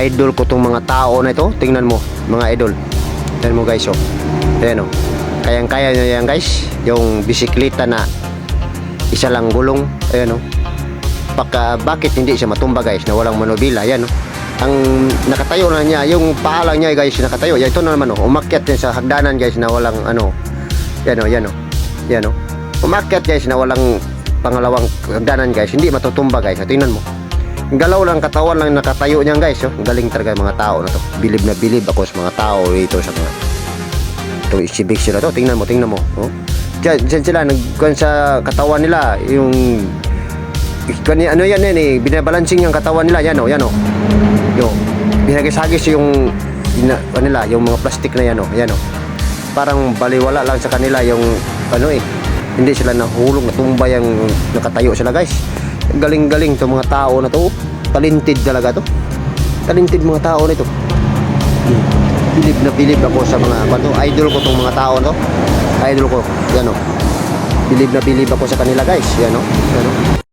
idol ko tong mga tao na ito. Tingnan mo, mga idol. Tingnan mo guys, oh. Ayan, oh. Kayang-kaya niya yan guys. Yung bisikleta na isa lang gulong. Ayan, oh. Baka, bakit hindi siya matumba guys na walang manubila? Ayan, oh. Ang nakatayo na niya, yung paa lang niya guys, nakatayo. Yan, ito na naman, oh. Umakyat din sa hagdanan guys na walang, ano, yan, oh, yan, oh. Yan, oh. Umakyat guys na walang pangalawang hagdanan guys. Hindi matutumba guys. Tingnan mo. Galaw lang katawan lang nakatayo niyan guys. Oh. Galing talaga mga tao na to. Bilib na bilib ako sa mga tao dito sa mga itong isibik sila to. Tingnan mo, tingnan mo. Oh. Diyan, diyan sila nagkuhan sa katawan nila yung kani ano yan yan eh binabalancing yung katawan nila yan oh yan oh yo binagis-hagis yung ina, ano nila yung mga plastic na yan oh yan oh parang baliwala lang sa kanila yung ano eh hindi sila nahulog natumba yung nakatayo sila guys galing-galing to mga tao na to. Talented talaga to. Talented mga tao nito bilib na bilib ako sa mga ano, idol ko tong mga tao no idol ko. Yan o bilib na bilib ako sa kanila guys. Yan o yan o